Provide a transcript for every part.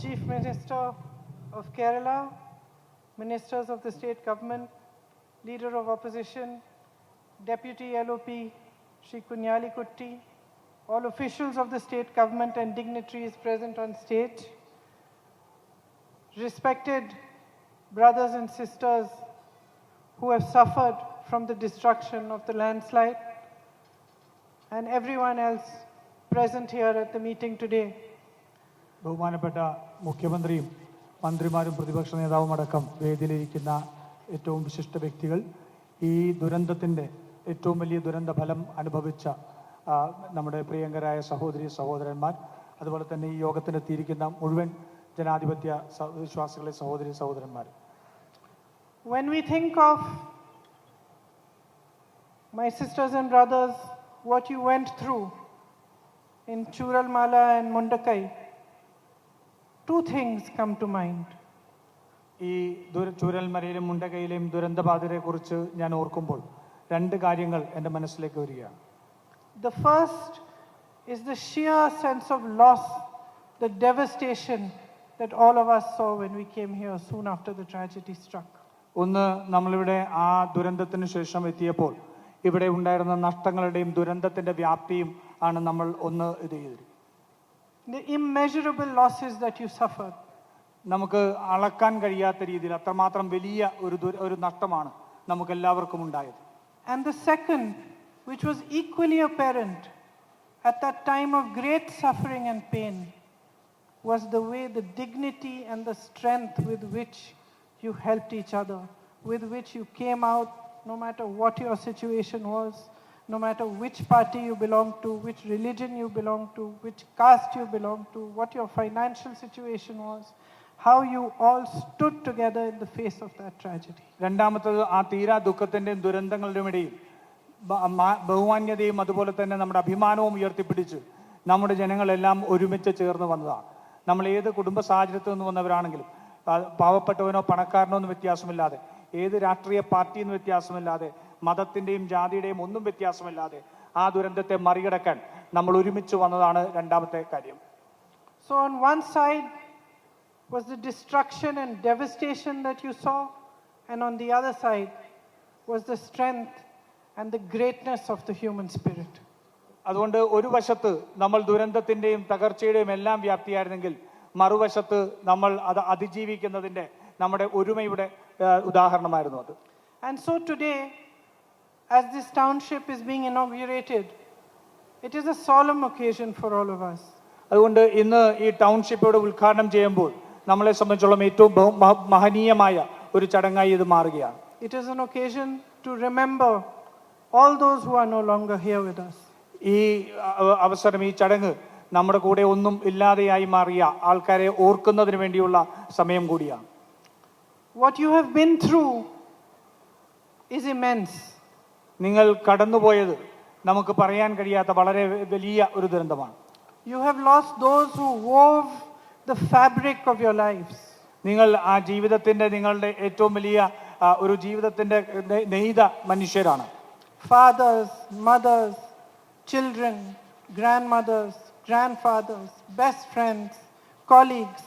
Chief Minister of Kerala, Ministers of the State Government, Leader of Opposition, Deputy LOP Shri Kunyali Kutti, all officials of the state government and dignitaries present on stage, respected brothers and sisters who have suffered from the destruction of the landslide, and everyone else present here at the meeting today. ബഹുമാനപ്പെട്ട മുഖ്യമന്ത്രിയും മന്ത്രിമാരും പ്രതിപക്ഷ നേതാവും അടക്കം വേദിയിലിരിക്കുന്ന ഏറ്റവും വിശിഷ്ട വ്യക്തികൾ. ഈ ദുരന്തത്തിന്റെ ഏറ്റവും വലിയ ദുരന്ത ഫലം അനുഭവിച്ച നമ്മുടെ പ്രിയങ്കരായ സഹോദരി സഹോദരന്മാർ അതുപോലെ തന്നെ ഈ യോഗത്തിനെത്തിയിരിക്കുന്ന മുഴുവൻ ജനാധിപത്യ വിശ്വാസികളെ സഹോദരി സഹോദരന്മാർ. When we think of my sisters and brothers, what you went through in Churalmala and Mundakai, two things come to mind. ഈ ദുര ചൂരൽമലയിലും മുണ്ടകയിലെയും ദുരന്തബാധിതരെ കുറിച്ച് ഞാൻ ഓർക്കുമ്പോൾ രണ്ട് കാര്യങ്ങൾ എന്റെ മനസ്സിലേക്ക് വരികയാണ് The first is the sheer sense of loss, the devastation that all of us saw when we came here soon after the tragedy struck. ഒന്ന് നമ്മളിവിടെ ആ ദുരന്തത്തിന് ശേഷം എത്തിയപ്പോൾ ഇവിടെ ഉണ്ടായിരുന്ന നഷ്ടങ്ങളുടെയും ദുരന്തത്തിന്റെ വ്യാപ്തിയും ആണ് നമ്മൾ ഒന്ന് ഇത് ചെയ്തത് The immeasurable losses that you suffered. നമുക്ക് അളക്കാൻ കഴിയാത്ത രീതിയിൽ അത്രമാത്രം വലിയ ഒരു ദുര- ഒരു നഷ്ടമാണ് നമുക്ക് എല്ലാവർക്കും ഉണ്ടായത് And the second, which was equally apparent at that time of great suffering and pain, was the way the dignity and the strength with which you helped each other, with which you came out, no matter what your situation was, no matter which party you belong to, which religion you belong to, which caste you belong to, what your financial situation was, how you all stood together in the face of that tragedy. രണ്ടാമത്തത് ആ തീരാ ദുഃഖത്തിന്റെയും ദുരന്തങ്ങളുടെയും ഇടയിൽ ബഹുമാന്യതയും അതുപോലെ തന്നെ നമ്മുടെ അഭിമാനവും ഉയർത്തിപ്പിടിച്ച് നമ്മുടെ ജനങ്ങളെല്ലാം ഒരുമിച്ച് ചേർന്ന് വന്നതാണ് നമ്മൾ ഏത് കുടുംബ സാഹചര്യത്തിൽ നിന്ന് വന്നവരാണെങ്കിലും പാവപ്പെട്ടവനോ പണക്കാരനോ ഒന്നും വ്യത്യാസമില്ലാതെ ഏത് രാഷ്ട്രീയ പാർട്ടി എന്ന് വ്യത്യാസമില്ലാതെ മതത്തിന്റെയും ജാതിയുടെയും ഒന്നും വ്യത്യാസമില്ലാതെ ആ ദുരന്തത്തെ മറികടക്കാൻ നമ്മൾ ഒരുമിച്ച് വന്നതാണ് രണ്ടാമത്തെ കാര്യം. So on one side was the destruction and devastation that you saw and on the other side was the strength and the greatness of the human spirit അതുകൊണ്ട് ഒരു വശത്ത് നമ്മൾ ദുരന്തത്തിന്റെയും തകർച്ചയുടെയും എല്ലാം വ്യാപ്തിയായിരുന്നെങ്കിൽ മറുവശത്ത് നമ്മൾ അത് അതിജീവിക്കുന്നതിന്റെ നമ്മുടെ ഒരുമയുടെ ഉദാഹരണമായിരുന്നു അത്. And so today, as this township is being inaugurated, it is a solemn occasion for all of us. അതുകൊണ്ട് ഇന്ന് ഈ ടൗൺഷിപ്പ് ഇവിടെ ഉദ്ഘാടനം ചെയ്യുമ്പോൾ നമ്മളെ സംബന്ധിച്ചോളം ഏറ്റവും ബഹു- മഹ- മഹനീയമായ ഒരു ചടങ്ങായി ഇത് മാറുകയാണ് It is an occasion to remember all those who are no longer here with us. ഈ അ- അവസരം ഈ ചടങ്ങ് നമ്മുടെ കൂടെ ഒന്നും ഇല്ലാതെയായി മാറിയ ആൾക്കാരെ ഓർക്കുന്നതിന് വേണ്ടിയുള്ള സമയം കൂടിയാണ് What you have been through is immense. നിങ്ങൾ കടന്നുപോയത് നമുക്ക് പറയാൻ കഴിയാത്ത വളരെ വലിയ ഒരു ദുരന്തമാണ് You have lost those who wove the fabric of your lives. നിങ്ങൾ ആ ജീവിതത്തിന്റെ നിങ്ങളുടെ ഏറ്റവും വലിയ ഒരു ജീവിതത്തിന്റെ നെയ്ത മനുഷ്യരാണ് Fathers, mothers, children, grandmothers, grandfathers, best friends, colleagues.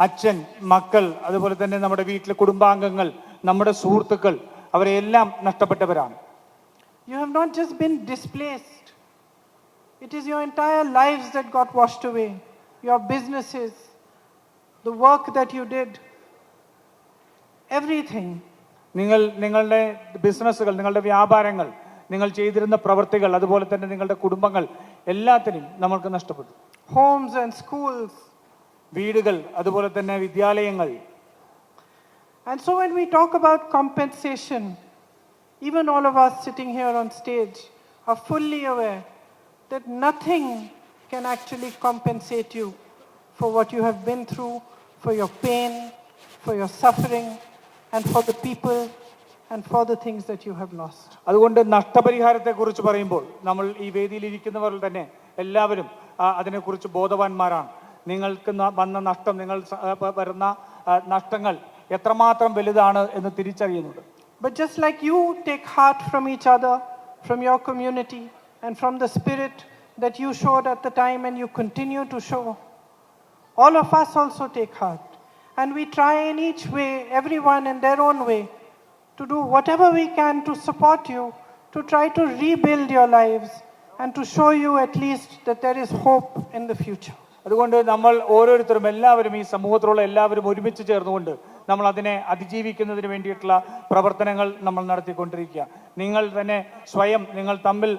അച്ഛൻ മക്കൾ അതുപോലെ തന്നെ നമ്മുടെ വീട്ടിലെ കുടുംബാംഗങ്ങൾ നമ്മുടെ സുഹൃത്തുക്കൾ അവരെല്ലാം നഷ്ടപ്പെട്ടവരാണ് You have not just been displaced, it is your entire lives that got washed away, your businesses, the work that you did, everything. നിങ്ങൾ നിങ്ങളുടെ ബിസിനസ്സുകൾ നിങ്ങളുടെ വ്യാപാരങ്ങൾ നിങ്ങൾ ചെയ്തിരുന്ന പ്രവൃത്തികൾ അതുപോലെ തന്നെ നിങ്ങളുടെ കുടുംബങ്ങൾ എല്ലാത്തിനും നമ്മൾക്ക് നഷ്ടപ്പെട്ടു Homes and schools. വീടുകൾ അതുപോലെ തന്നെ വിദ്യാലയങ്ങൾ And so when we talk about compensation, even all of us sitting here on stage are fully aware that nothing can actually compensate you for what you have been through, for your pain, for your suffering, and for the people and for the things that you have lost. അതുകൊണ്ട് നഷ്ടപരിഹാരത്തെ കുറിച്ച് പറയുമ്പോൾ നമ്മൾ ഈ വേദിയിൽ ഇരിക്കുന്നവർ തന്നെ എല്ലാവരും അതിനെക്കുറിച്ച് ബോധവാന്മാരാണ് നിങ്ങൾക്ക് വന്ന നഷ്ടം നിങ്ങൾ വരുന്ന നഷ്ടങ്ങൾ എത്രമാത്രം വലുതാണ് എന്ന് തിരിച്ചറിയുന്നുണ്ട് But just like you take heart from each other, from your community, and from the spirit that you showed at the time and you continue to show, all of us also take heart. And we try in each way, everyone in their own way, to do whatever we can to support you, to try to rebuild your lives, and to show you at least that there is hope in the future. അതുകൊണ്ട് നമ്മൾ ഓരോരുത്തരും എല്ലാവരും ഈ സമൂഹത്തിലുള്ള എല്ലാവരും ഒരുമിച്ച് ചേർന്നുകൊണ്ട് നമ്മൾ അതിനെ അതിജീവിക്കുന്നതിന് വേണ്ടിയിട്ടുള്ള പ്രവർത്തനങ്ങൾ നമ്മൾ നടത്തിക്കൊണ്ടിരിക്കുക. നിങ്ങൾ തന്നെ സ്വയം നിങ്ങൾ തമ്മിൽ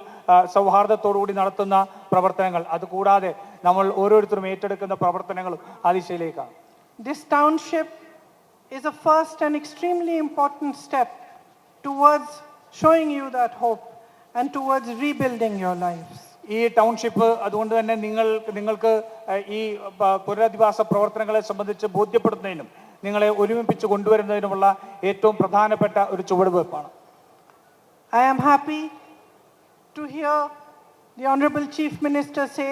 സൗഹാർദ്ദത്തോടുകൂടി നടത്തുന്ന പ്രവർത്തനങ്ങൾ. അതുകൂടാതെ നമ്മൾ ഓരോരുത്തരും ഏറ്റെടുക്കുന്ന പ്രവർത്തനങ്ങളും ആ ദിശയിലേക്കാണ്. Township township is a first and extremely important step towards showing you that hope and towards rebuilding your lives. ഈ ടൗൺഷിപ്പ് അതുകൊണ്ട് തന്നെ നിങ്ങൾ നിങ്ങൾക്ക് ഈ പുനരധിവാസ പ്രവർത്തനങ്ങളെ സംബന്ധിച്ച് ബോധ്യപ്പെടുത്തുന്നതിനും നിങ്ങളെ ഒരുമിപ്പിച്ച് കൊണ്ടുവരുന്നതിനുമുള്ള ഏറ്റവും പ്രധാനപ്പെട്ട ഒരു ചുവടുവയ്പ്പാണ് I am happy to hear the Honorable Chief Minister say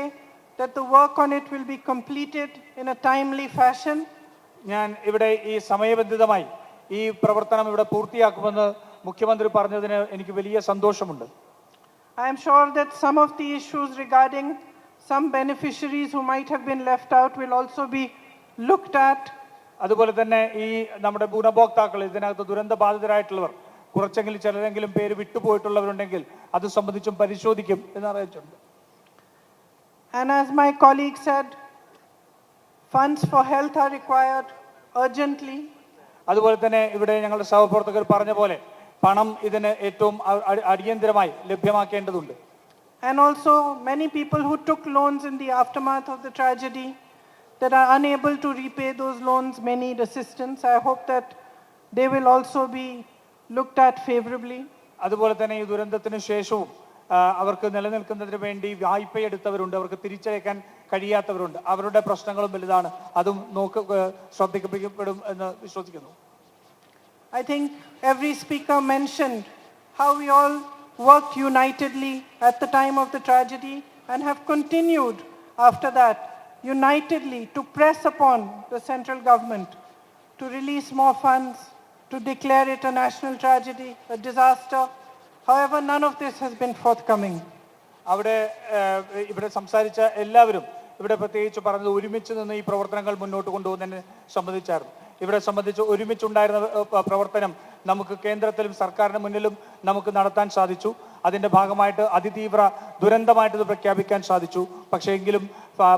that the work on it will be completed in a timely fashion ഞാൻ ഇവിടെ ഈ സമയബന്ധിതമായി ഈ പ്രവർത്തനം ഇവിടെ പൂർത്തിയാക്കുമെന്ന് മുഖ്യമന്ത്രി പറഞ്ഞതിന് എനിക്ക് വലിയ സന്തോഷമുണ്ട് I am sure that some of the issues regarding some beneficiaries who might have been left out will also be looked at അതുപോലെ തന്നെ ഈ നമ്മുടെ ഗുണഭോക്താക്കൾ ഇതിനകത്ത് ദുരന്ത ബാധിതരായിട്ടുള്ളവർ കുറച്ചെങ്കിലും ചിലരെങ്കിലും പേര് വിട്ടുപോയിട്ടുള്ളവരുണ്ടെങ്കിൽ അത് സംബന്ധിച്ചും പരിശോധിക്കും എന്ന് അറിയിച്ചിട്ടുണ്ട് And as my colleague said, funds for health are required urgently. അതുപോലെ തന്നെ ഇവിടെ ഞങ്ങളുടെ സഹപ്രവർത്തകർ പറഞ്ഞ പോലെ പണം ഇതിന് ഏറ്റവും അടിയന്തരമായി ലഭ്യമാക്കേണ്ടതുണ്ട് And also, many people who took loans in the aftermath of the tragedy that are unable to repay those loans may need assistance. I hope that they will also be looked at favorably. അതുപോലെ തന്നെ ഈ ദുരന്തത്തിന് ശേഷവും ആ, അവർക്ക് നിലനിൽക്കുന്നതിന് വേണ്ടി വായ്പയെടുത്തവരുണ്ട് അവർക്ക് തിരിച്ചയക്കാൻ കഴിയാത്തവരുണ്ട് അവരുടെ പ്രശ്നങ്ങളും വലുതാണ് അതും നോക്ക് ഏഹ്, ശ്രദ്ധിക്കപ്പെടും എന്ന് വിശ്വസിക്കുന്നു I think every speaker mentioned how we all worked unitedly at the time of the tragedy and have continued after that unitedly to press upon the central government to release more funds, to declare it a national tragedy, a disaster. However, none of this has been forthcoming. അവിടെ ഇവിടെ സംസാരിച്ച എല്ലാവരും ഇവിടെ പ്രത്യേകിച്ച് പറഞ്ഞത് ഒരുമിച്ച് നിന്ന് ഈ പ്രവർത്തനങ്ങൾ മുന്നോട്ട് കൊണ്ടുപോകുന്നതിനെ സംബന്ധിച്ചായിരുന്നു ഇവിടെ സംബന്ധിച്ച് ഒരുമിച്ചുണ്ടായിരുന്ന പ്രവർത്തനം നമുക്ക് കേന്ദ്രത്തിലും സർക്കാരിന് മുന്നിലും നമുക്ക് നടത്താൻ സാധിച്ചു അതിന്റെ ഭാഗമായിട്ട് അതിതീവ്ര ദുരന്തമായിട്ട് പ്രഖ്യാപിക്കാൻ സാധിച്ചു പക്ഷേ എങ്കിലും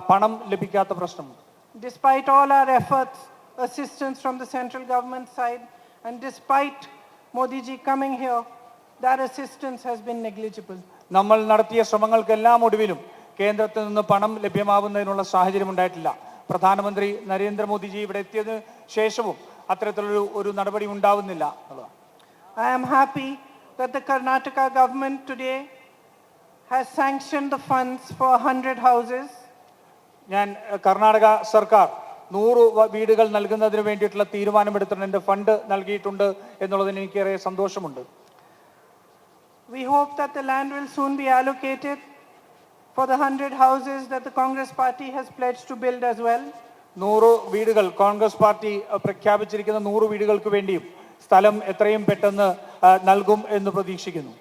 പണം ലഭിക്കാത്ത പ്രശ്നമുണ്ട് Despite all our efforts, assistance from the central government side, and despite Modi ji coming here, that assistance has been negligible. നമ്മൾ നടത്തിയ ശ്രമങ്ങൾക്കെല്ലാം ഒടുവിലും കേന്ദ്രത്തിൽ നിന്ന് പണം ലഭ്യമാവുന്നതിനുള്ള സാഹചര്യം ഉണ്ടായിട്ടില്ല പ്രധാനമന്ത്രി നരേന്ദ്രമോദിജി ഇവിടെ എത്തിയതിനു ശേഷവും അത്തരത്തിലൊരു ഒരു നടപടി ഉണ്ടാവുന്നില്ല എന്നുള്ളതാണ് I am happy that the Karnataka government today has sanctioned the funds for 100 houses. ഞാൻ കർണാടക സർക്കാർ നൂറ് വീടുകൾ നൽകുന്നതിന് വേണ്ടിയിട്ടുള്ള തീരുമാനമെടുത്തിട്ടുണ്ട്. ഫണ്ട് നൽകിയിട്ടുണ്ട് എന്നുള്ളതിന് എനിക്കേറെ സന്തോഷമുണ്ട്. We hope that the land will soon be allocated for the 100 houses that the Congress party has pledged to build as well. നൂറ് വീടുകൾ കോൺഗ്രസ് പാർട്ടി പ്രഖ്യാപിച്ചിരിക്കുന്ന നൂറ് വീടുകൾക്ക് വേണ്ടിയും സ്ഥലം എത്രയും പെട്ടെന്ന് നൽകും എന്ന് പ്രതീക്ഷിക്കുന്നു.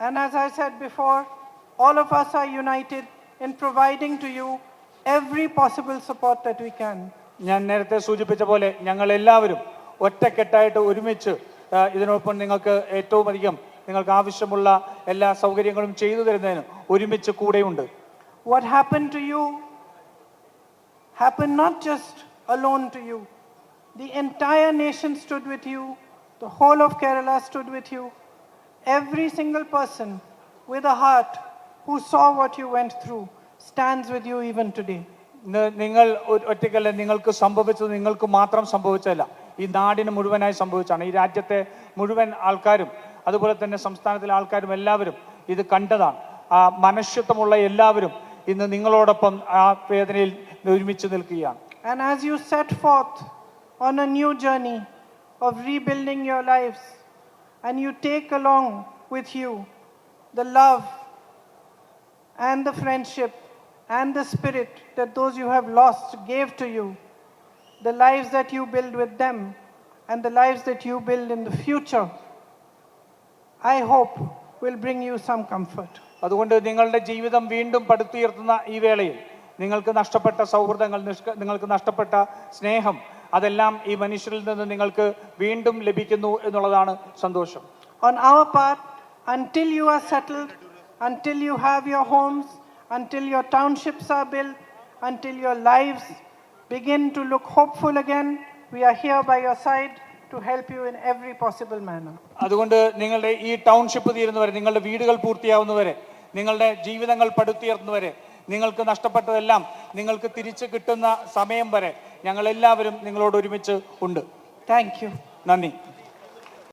And as I said before, all of us are united in providing to you every possible support that we can. ഞാൻ നേരത്തെ സൂചിപ്പിച്ച പോലെ ഞങ്ങൾ എല്ലാവരും ഒറ്റക്കെട്ടായിട്ട് ഒരുമിച്ച് ആ, ഇതിനൊപ്പം നിങ്ങൾക്ക് ഏറ്റവും അധികം നിങ്ങൾക്ക് ആവശ്യമുള്ള എല്ലാ സൗകര്യങ്ങളും ചെയ്തു തരുന്നതിന് ഒരുമിച്ച് കൂടെയുണ്ട് What happened to you happened not just alone to you. The entire nation stood with you. The whole of Kerala stood with you. Every single person with a heart who saw what you went through stands with you even today. ഇന്ന് നിങ്ങൾ O- ഒറ്റയ്ക്കല്ല നിങ്ങൾക്ക് സംഭവിച്ചത് നിങ്ങൾക്ക് മാത്രം സംഭവിച്ചതല്ല ഈ നാടിന് മുഴുവനായി സംഭവിച്ചാണ് ഈ രാജ്യത്തെ മുഴുവൻ ആൾക്കാരും അതുപോലെ തന്നെ സംസ്ഥാനത്തിലെ ആൾക്കാരും എല്ലാവരും ഇത് കണ്ടതാണ് ആ മനുഷ്യത്വമുള്ള എല്ലാവരും ഇന്ന് നിങ്ങളോടൊപ്പം ആ വേദനയിൽ ഒരുമിച്ച് നിൽക്കുകയാണ് And as you set forth on a new journey of rebuilding your lives, and you take along with you the love and the friendship and the spirit that those you have lost gave to you, the lives that you build with them, and the lives that you build in the future, I hope will bring you some comfort. അതുകൊണ്ട് നിങ്ങളുടെ ജീവിതം വീണ്ടും പടുത്തുയർത്തുന്ന ഈ വേളയിൽ നിങ്ങൾക്ക് നഷ്ടപ്പെട്ട സൗഹൃദങ്ങൾ നിഷ്ക- നിങ്ങൾക്ക് നഷ്ടപ്പെട്ട സ്നേഹം അതെല്ലാം ഈ മനുഷ്യരിൽ നിന്ന് നിങ്ങൾക്ക് വീണ്ടും ലഭിക്കുന്നു എന്നുള്ളതാണ് സന്തോഷം On our part, until you are settled, until you have your homes, until your townships are built, until your lives begin to look hopeful again, we are here by your side to help you in every possible manner. അതുകൊണ്ട് നിങ്ങളുടെ ഈ township തീരുന്നവരെ നിങ്ങളുടെ വീടുകൾ പൂർത്തിയാവുന്നവരെ നിങ്ങളുടെ ജീവിതങ്ങൾ പടുത്തുയർത്തുന്നവരെ നിങ്ങൾക്ക് നഷ്ടപ്പെട്ടതെല്ലാം നിങ്ങൾക്ക് തിരിച്ചു കിട്ടുന്ന സമയം വരെ ഞങ്ങൾ എല്ലാവരും നിങ്ങളോട് ഒരുമിച്ച് ഉണ്ട് Thank you. നന്ദി